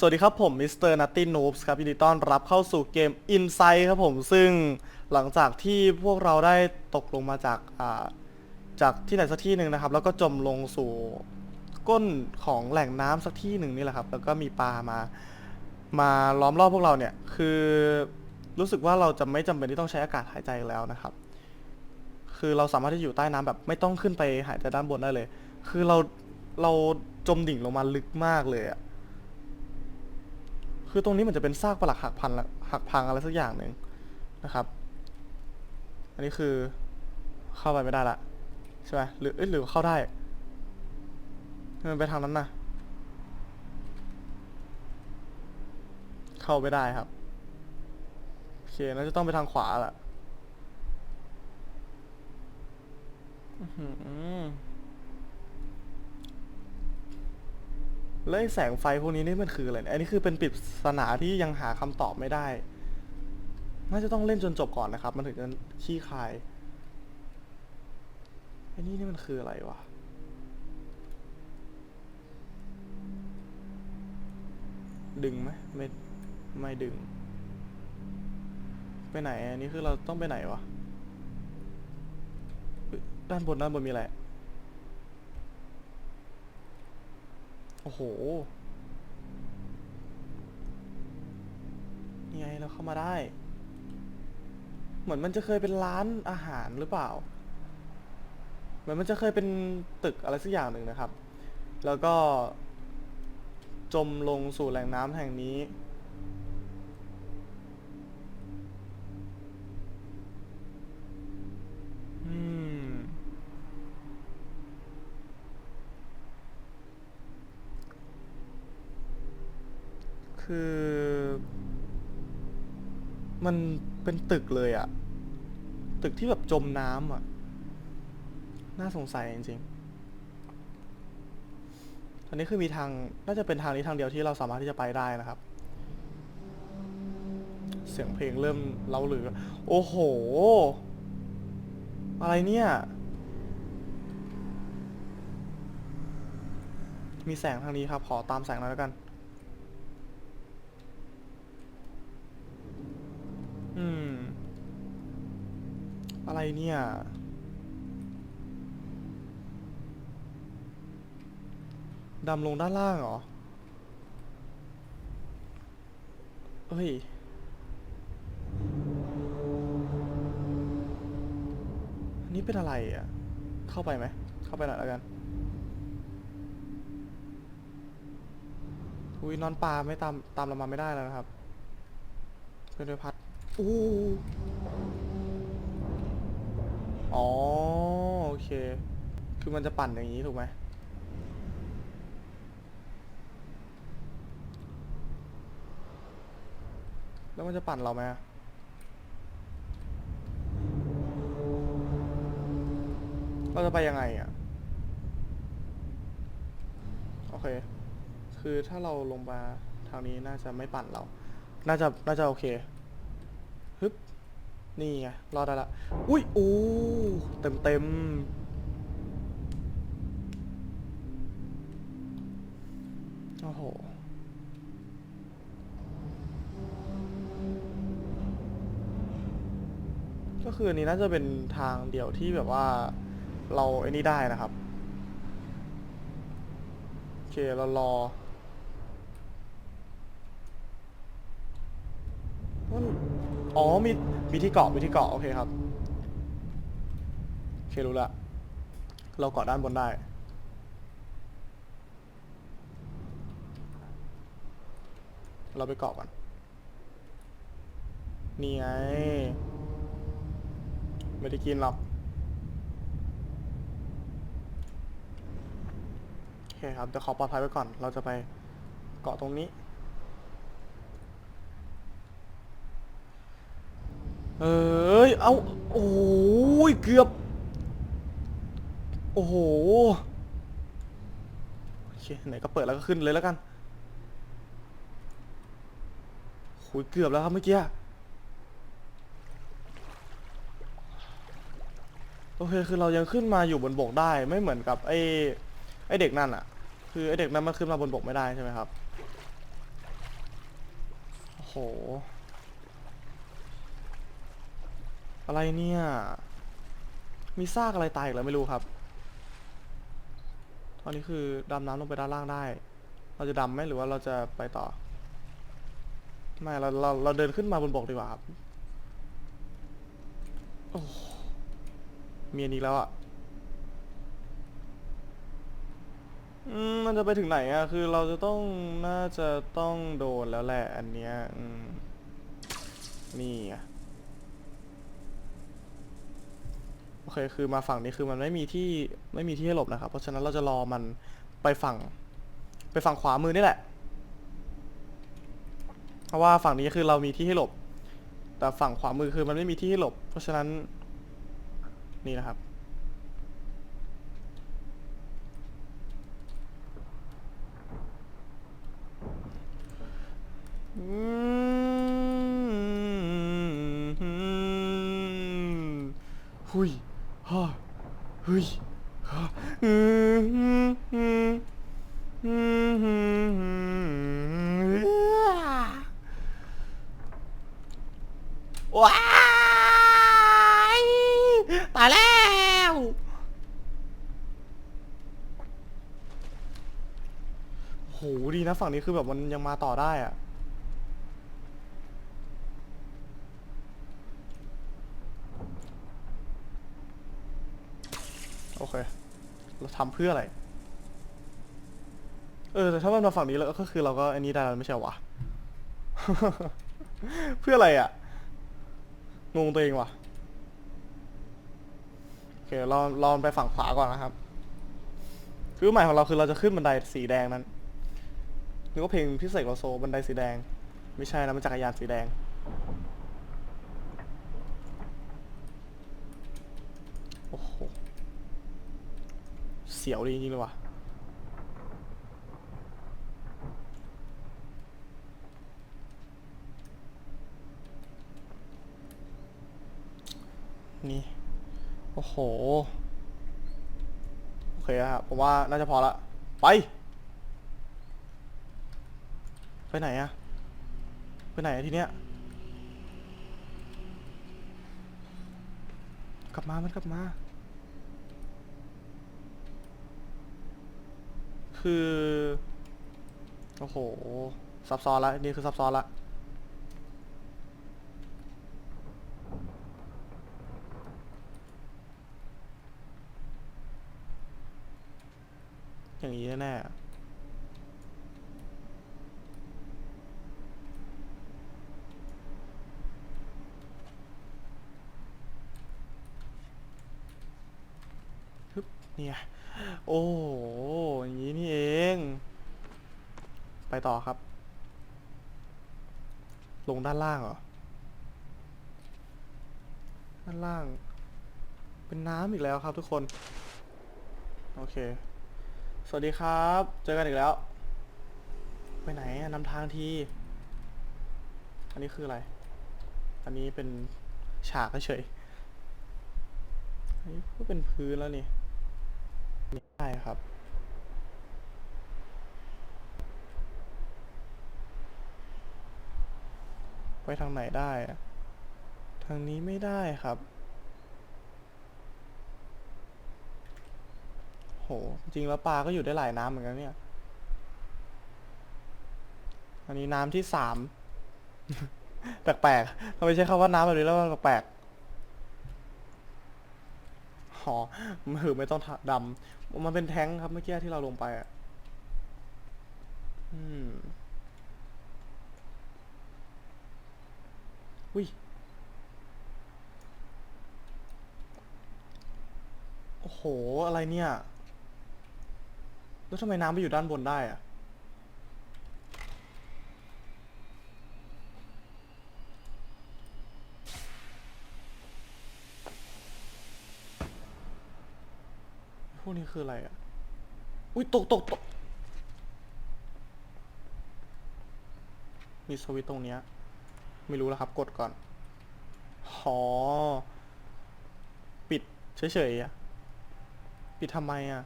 สวัสดีครับผมมิสเตอร์นัตตี้นูบส์ครับยินดีต้อนรับเข้าสู่เกม Inside ครับผมซึ่งหลังจากที่พวกเราได้ตกลงมาจากอ่าจากที่ไหนสักที่หนึ่งนะครับ แล้วก็จมลงสู่ก้นของแหล่งน้ำสักที่หนึ่งนี่แหละครับ แล้วก็มีปลามา มาล้อมรอบพวกเราเนี่ย คือรู้สึกว่าเราจะไม่จำเป็นที่ต้องใช้อากาศหายใจอีกแล้วนะครับ คือเราสามารถที่จะอยู่ใต้น้ำแบบไม่ต้องขึ้นไปหายใจด้านบนได้เลย คือเราเราจมดิ่งลงมาลึกมากเลยอะ คือตรงนี้มันจะเป็นซากปลักหักพันหักพังอะไรสักอย่างหนึ่งนะครับ อันนี้คือเข้าไปไม่ได้ละใช่ไหมหรือเอ้ยหรือเข้าได้ไมมันไปทางนั้นนะเข้าไม่ได้ครับโอเคน่าจะต้องไปทางขวาแหละอือ แล้วไอ้แสงไฟพวกนี้นี่มันคืออะไรเนี่ยอันนี้คือเป็นปริศนาที่ยังหาคำตอบไม่ได้ น่าจะต้องเล่นจนจบก่อนนะครับ มันถึงจะขี้คายอ้นี่นี่มันคืออะไรวะดึงไหมไม่ไม่ดึง ไปไหนอันนี้คือเราต้องไปไหนวะด้านบนด้านบนมีอะไร โอ้โหนี่ไงเราเข้ามาได้ เหมือนมันจะเคยเป็นร้านอาหารหรือเปล่า เหมือนมันจะเคยเป็นตึกอะไรสักอย่างหนึ่งนะครับ แล้วก็ จมลงสู่แหล่งน้ำแห่งนี้ อืม คือ มันเป็นตึกเลยอะตึกที่แบบจมน้ำอะน่าสงสัยจริงๆอันนี้คือมีทาง น่าจะเป็นทางนี้ทางเดียวที่เราสามารถที่จะไปได้นะครับ เสียงเพลงเริ่มเล้าหรือ โอ้โห อะไรเนี่ย มีแสงทางนี้ครับ ขอตามแสงหน่อยแล้วกัน อะไรเนี่ย ดำลงด้านล่างเหรอ เฮ้ย อันนี้เป็นอะไรอะ เข้าไปไหม เข้าไปหน่อยแล้วกันอุ้ยนอนปลาไม่ตามตามเรามาไม่ได้แล้วนะครับเพื่อนด้วยพัดอู้ อ๋อโอเค คือมันจะปั่นอย่างนี้ถูกไหมแล้วมันจะปั่นเราไหมอะเราจะไปยังไงอะ โอเค คือถ้าเราลงมาทางนี้น่าจะไม่ปั่นเรา น่าจะ น่าจะโอเค นี่ไงรอดได้ละ อุ้ยโอ้เต็มเต็มโอ้โห ก็คืออันนี้น่าจะเป็นทางเดียวที่แบบว่าเราไอ้นี่ได้นะครับ โอเค เรารอมันอ๋อมี มีที่เกาะมีที่เกาะโอเคครับโอเครู้ละเราเกาะด้านบนได้ เราไปเกาะก่อนนี่ไงไม่ได้กินหรอกโอเคครับเดี๋ยวขอปลอดภัยไว้ก่อน เราจะไปเกาะตรงนี้ เอ้ย เอาโอ้ยเกือบ โอ้โห โอเค ไหนก็เปิดแล้วก็ขึ้นเลยแล้วกันโอ้ยเกือบแล้วครับเมื่อกี้ โอเค คือเรายังขึ้นมาอยู่บนบกได้ ไม่เหมือนกับไอ้ ไอ้เด็กนั่นอะคือไอ้เด็กนั้นมันขึ้นมาบนบกไม่ได้ใช่ไหมครับโห อะไรเนี่ย มีซากอะไรตายอีกแล้วไม่รู้ครับ ตอนนี้คือดำน้ำลงไปด้านล่างได้ เราจะดำไหมหรือว่าเราจะไปต่อ ไม่ เรา เรา เราเดินขึ้นมาบนบกดีกว่าครับ โอ้โหมีอันนี้แล้วอะอืมมันจะไปถึงไหนอะคือเราจะต้องน่าจะต้องโดนแล้วแหละ อันเนี้ยอืมนี่ไงโอเคคือมาฝั่งนี้คือมันไม่มีที่ไม่มีที่ให้หลบนะครับ เพราะฉะนั้นเราจะรอมันไปฝั่ง ไปฝั่งขวามือนี่แหละ เพราะว่าฝั่งนี้คือเรามีที่ให้หลบ แต่ฝั่งขวามือคือมันไม่มีที่ให้หลบ เพราะฉะนั้นนี่นะครับอื ฮ่าหุยฮ่าอืมอืมอืมอืมอืมอืมว้ายตายแล้ว โห ดีนะฝั่งนี้คือแบบมันยังมาต่อได้อะ โอเค เรา ทำเพื่ออะไร เออแต่ถ้ามันมาฝั่งนี้แล้วก็คือเราก็อันนี้ได้แล้วไม่ใช่หรอวะ เพื่ออะไรอะ่ะ งงตัวเองวะโอเคเราลองไปฝั่งขวาก่อนนะครับ คือหมายของเราคือเราจะขึ้นบันไดสีแดงนั้นนึกว่าเพลงพิเศษโลโซบันไดสีแดง ไม่ใช่นะมันจักรยานสีแดง โอ้โห เสียวดีจริงๆเลยว่ะนี่ โอ้โห โอเคครับผมว่าน่าจะพอละ ไป ไปไหนอะไปไหนอะทีเนี้ย กลับมา มันกลับมา คือ โอ้โห ซับซ้อนละนี่คือซับซ้อนละอย่างนี้แน่ฮึบเนี่ย โอ้โห อย่างนี้นี่เอง ไปต่อครับ ลงด้านล่างเหรอ ด้านล่าง เป็นน้ำอีกแล้วครับทุกคน โอเค สวัสดีครับ เจอกันอีกแล้ว ไปไหนอะนำทางที อันนี้คืออะไร อันนี้เป็นฉากเฉยอันนี้ก็เป็นพื้นแล้วนี่ ไม่ได้ครับ ไปทางไหนได้อะทางนี้ไม่ได้ครับ โห จริงแล้วปลาก็อยู่ได้หลายน้ำเหมือนกันเนี่ย อันนี้น้ำที่สาม แปลกๆทำไมใช้คำว่าน้ำแบบนี้แล้วมันแปลกๆอ๋อมือไม่ต้องดำ มันเป็นแท้งครับเมื่อกี้ที่เราลงไปอะ อืม อุ้ย โอ้โห อะไรเนี่ย แล้วทำไมน้ำไปอยู่ด้านบนได้อะพวกนี้คืออะไรอะ อุ้ยตกตกตกมีสวิตช์ตรงเนี้ย ไม่รู้แล้วครับ กดก่อนหอปิดเฉยๆอะปิดทำไมอะ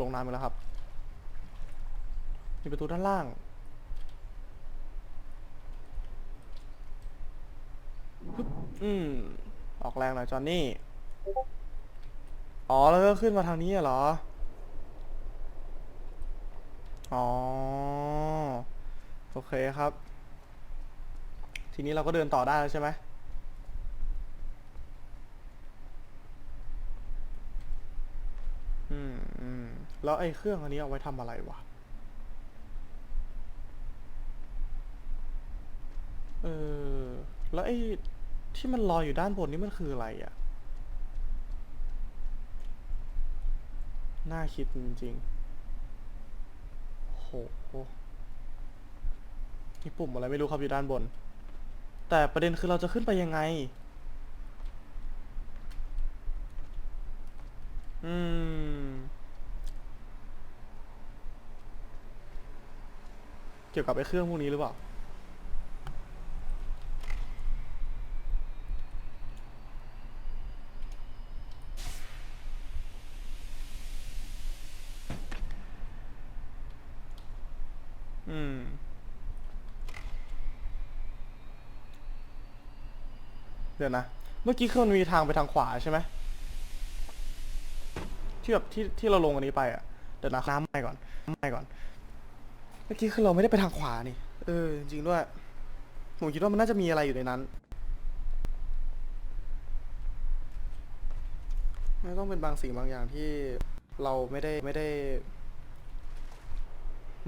ลงน้ำไปแล้วครับ มีประตูด้านล่าง อืม ออกแรงหน่อยจอนนี่ อ๋อ แล้วก็ขึ้นมาทางนี้เหรอ อ๋อ โอเคครับ ทีนี้เราก็เดินต่อได้แล้วใช่ไหมอืมอืมแล้วไอ้เครื่องอันนี้เอาไว้ทำอะไรวะ เออ แล้วไอ้ที่มันลอยอยู่ด้านบนนี่มันคืออะไรอะ่ะ น่าคิดจริงๆ โหมีปุ่มอะไรไม่รู้ครับอยู่ด้านบน แต่ประเด็นคือเราจะขึ้นไปยังไง อืม เกี่ยวกับไอ้เครื่องพวกนี้หรือเปล่า อืม เดี๋ยวนะ เมื่อกี้คือมันมีทางไปทางขวาใช่ไหมที่แบบที่ที่เราลงอันนี้ไปอะ เดี๋ยวนะน้ำใหม่ก่อนน้ำใหม่ก่อน เมื่อกี้คือเราไม่ได้ไปทางขวานี่ เออ จริงด้วย ผมคิดว่ามันน่าจะมีอะไรอยู่ในนั้นไม่ต้องเป็นบางสิ่งบางอย่างที่เราไม่ได้ไม่ได้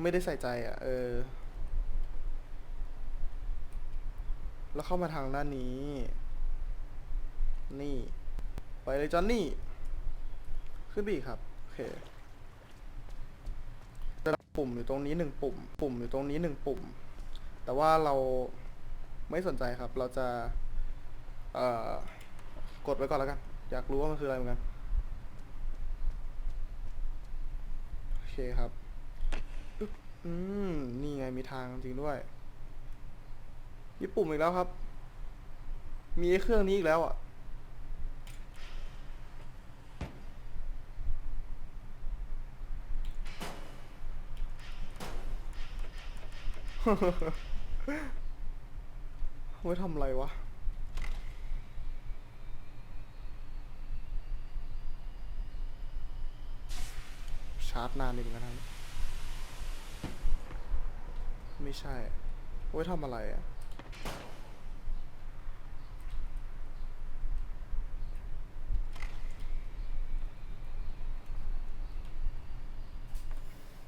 ไม่ได้ใส่ใจอะ เออ แล้วเข้ามาทางด้านนี้ นี่ ไปเลยจอนนี่ ขึ้นไปอีครับ โอเคจะปุ่มอยู่ตรงนี้หนึ่งปุ่ม ปุ่มอยู่ตรงนี้หนึ่งปุ่ม แต่ว่าเราไม่สนใจครับ เราจะเอ่อกดไว้ก่อนแล้วกัน อยากรู้ว่ามันคืออะไรเหมือนกัน โอเคครับ อืม นี่ไงมีทางจริงด้วยมีปุ่มอีกแล้วครับ มีเครื่องนี้อีกแล้วอะ ไว้ทำอะไรวะ ชาร์จนานดีเหมือนกันนะไม่ใช่ ไว้ทำอะไรอะ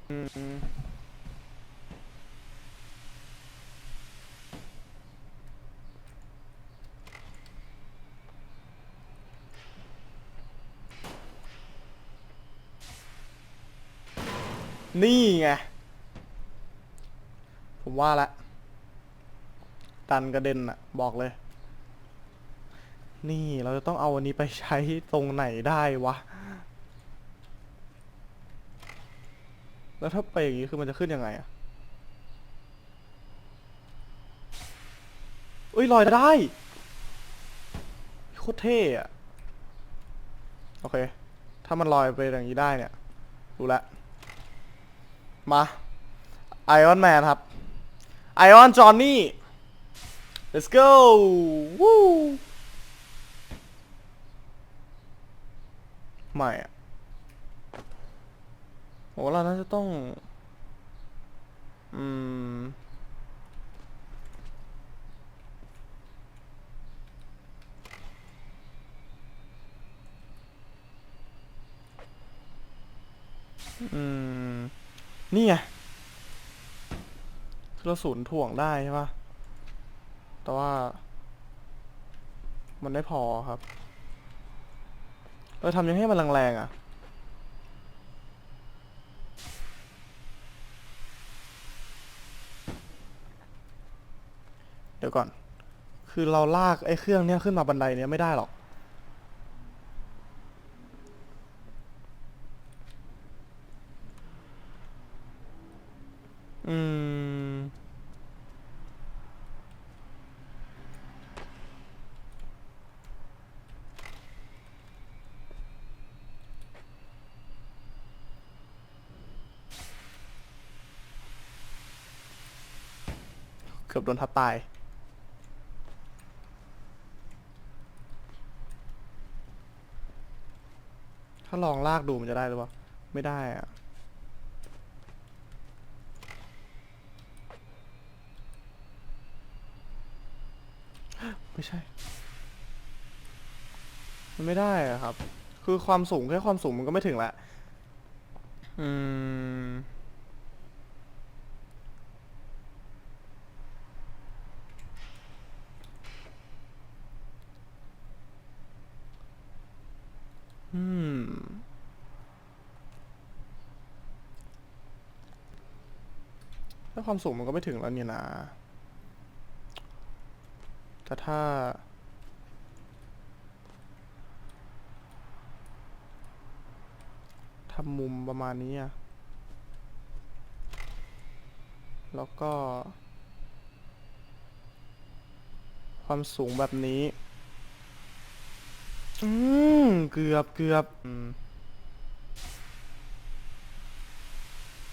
อืม นี่ไง ผมว่าละ ตันกระเด็นอะบอกเลย นี่เราจะต้องเอาอันนี้ไปใช้ตรงไหนได้วะ แล้วถ้าไปอย่างนี้คือมันจะขึ้นยังไงอะเอ้ยลอยได้โคตรเท่อะโอเค ถ้ามันลอยไปอย่างนี้ได้เนี่ย รู้แล้ว มาไอออนแมนครับไอออนจอห์นนี่ let's go วู้ไม่อะโหเราน่าจะต้อง อืม อืม นี่ไงคือเราศูนย์ถ่วงได้ใช่ปะแต่ว่า มันไม่พอครับ เราทำยังไงให้มันแรงๆอะเดี๋ยวก่อน คือเราลากไอ้เครื่องเนี้ยขึ้นมาบันไดเนี้ยไม่ได้หรอก อืม อ กือบโดนทับตาย ถ้าลองลากดูมันจะได้หรือเปล่า ไม่ได้อะไม่ใช่ มันไม่ได้อะครับ คือความสูงแค่ความสูงมันก็ไม่ถึงละ อืม อืม ถ้าความสูงมันก็ไม่ถึงแล้วเนี่ยนะ แต่ถ้า ทำมุมประมาณนี้อะแล้วก็ ความสูงแบบนี้ อืม เกือบเกือบอืม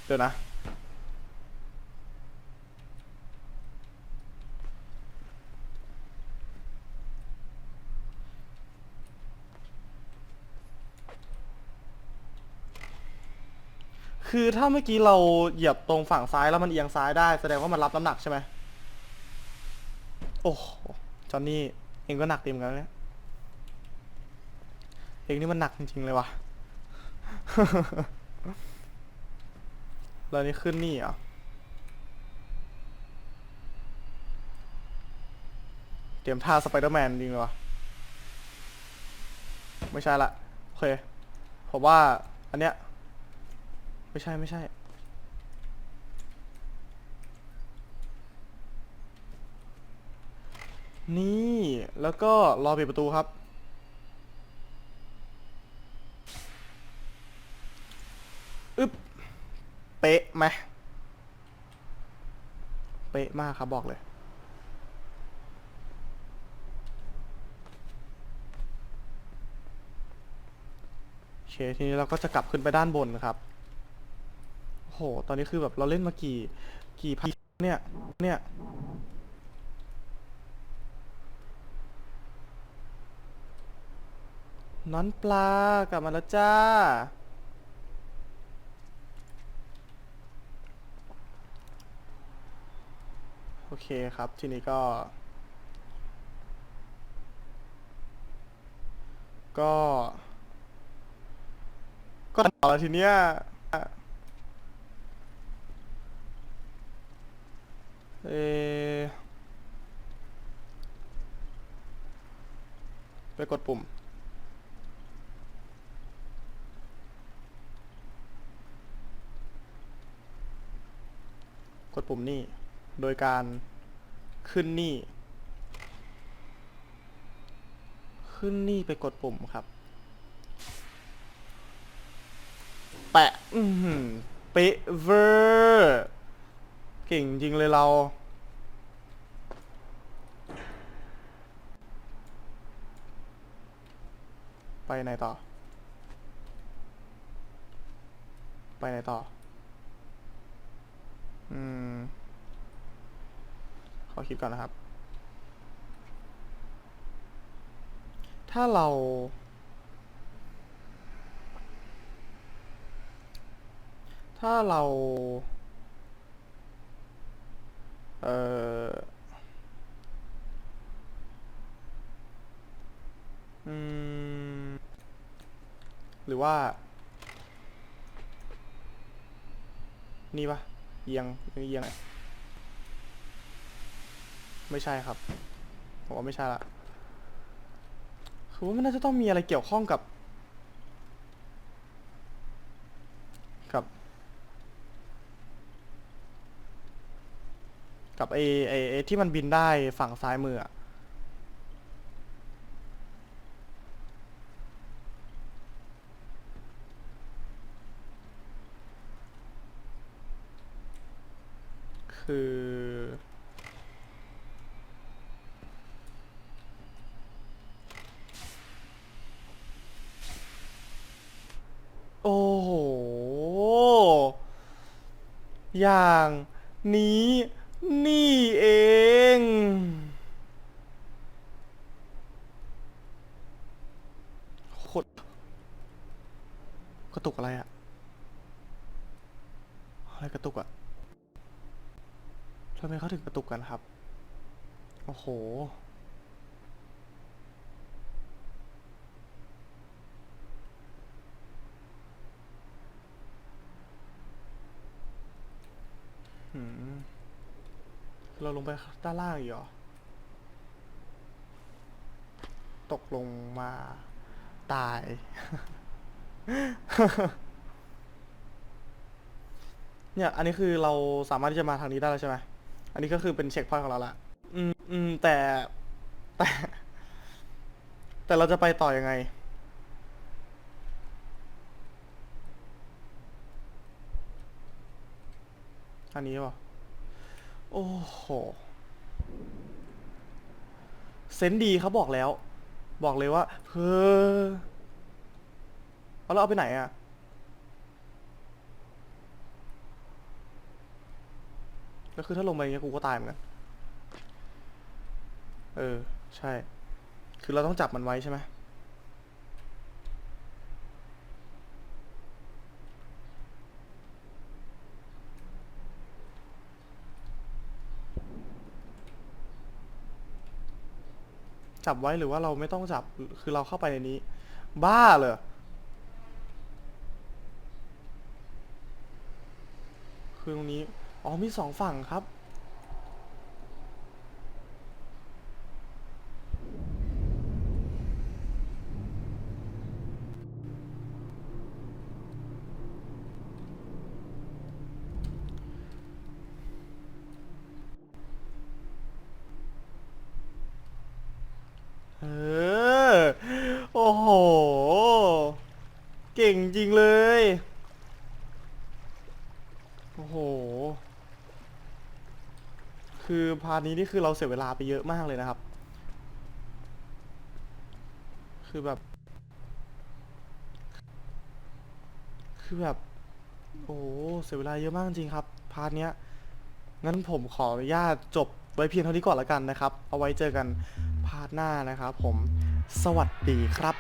เดี๋ยวนะ คือถ้าเมื่อกี้เราเหยียบตรงฝั่งซ้ายแล้วมันเอียงซ้ายได้แสดงว่ามันรับน้ำหนักใช่ไหมโอ้โหจอนนี่เองก็หนักเต็มกันเนี่ยเองนี่มันหนักจริงๆเลยวะแล้วนี่ขึ้นนี่เหรอะเตรียมท่าสไปเดอร์แมนจริงเลยวะไม่ใช่ละโอเคผมว่าอันเนี้ย ไม่ใช่ไม่ใช่ นี่แล้วก็รอปิดประตูครับ อึ๊บ เป๊ะไหมเป๊ะมากครับบอกเลย โอเค ทีนี้เราก็จะกลับขึ้นไปด้านบนครับ ห ตอนนี้คือแบบเราเล่นมากี่ กี่พันเนี่ย เนี่ย น้อนปลากลับมาแล้วจ้า โอเคครับ ทีนี้ก็ ก็ ก็ต่อแล้วทีเนี้ย เออ ไปกดปุ่ม กดปุ่มนี่ โดยการขึ้นนี่ ขึ้นนี่ไปกดปุ่มครับ แปะ อือหือเป๊ะเวอร์ เก่งจริงเลยเรา ไปไหนต่อ ไปไหนต่อ อืม ขอคิดก่อนนะครับ ถ้าเรา ถ้าเรา เอ่ออืม หรือว่า นี่ปะเอียงเอียงไงไม่ใช่ครับผมว่าไม่ใช่ละคือว่ามันน่าจะต้องมีอะไรเกี่ยวข้องกับ กับ กับไอไอไอที่มันบินได้ฝั่งซ้ายมืออะ คือ โอ้โห อย่างนี้นี่เอง โคตรกระตุกอะไรอะอะไรกระตุกอะ ทำไมเขาถึงกระตุกกันครับ โอ้โห หืม เราลงไปด้านล่างอีกเหรอ ตกลงมาตาย เนี่ย อันนี้คือเราสามารถที่จะมาทางนี้ได้แล้วใช่ไหม อันนี้ก็คือเป็นเช็คพอยต์ของเราละอืมอืมแต่แต่ แต่เราจะไปต่อยังไง อันนี้วะโอ้โห เซนส์ดีเขาบอกแล้ว บอกเลยว่าเฮ้อเอาแล้วเอาไปไหนอะ ก็คือถ้าลงไปอย่างเงี้ยกูก็ตายเหมือนกัน เออ ใช่ คือเราต้องจับมันไว้ใช่ไหมจับไว้หรือว่าเราไม่ต้องจับ คือเราเข้าไปในนี้ บ้าเหรอคือตรงนี้ อ๋อมีสองฝั่งครับ เออ โอ้โห เก่งจริงเลย โอ้โห คือพาร์ทนี้นี่คือเราเสียเวลาไปเยอะมากเลยนะครับ คือแบบ คือแบบ โอ้เสียเวลาเยอะมากจริงครับ พาร์ทนี้งั้นผมขออนุญาตจบไว้เพียงเท่านี้ก่อนละกันนะครับ เอาไว้เจอกันพาร์ทหน้านะครับผม สวัสดีครับ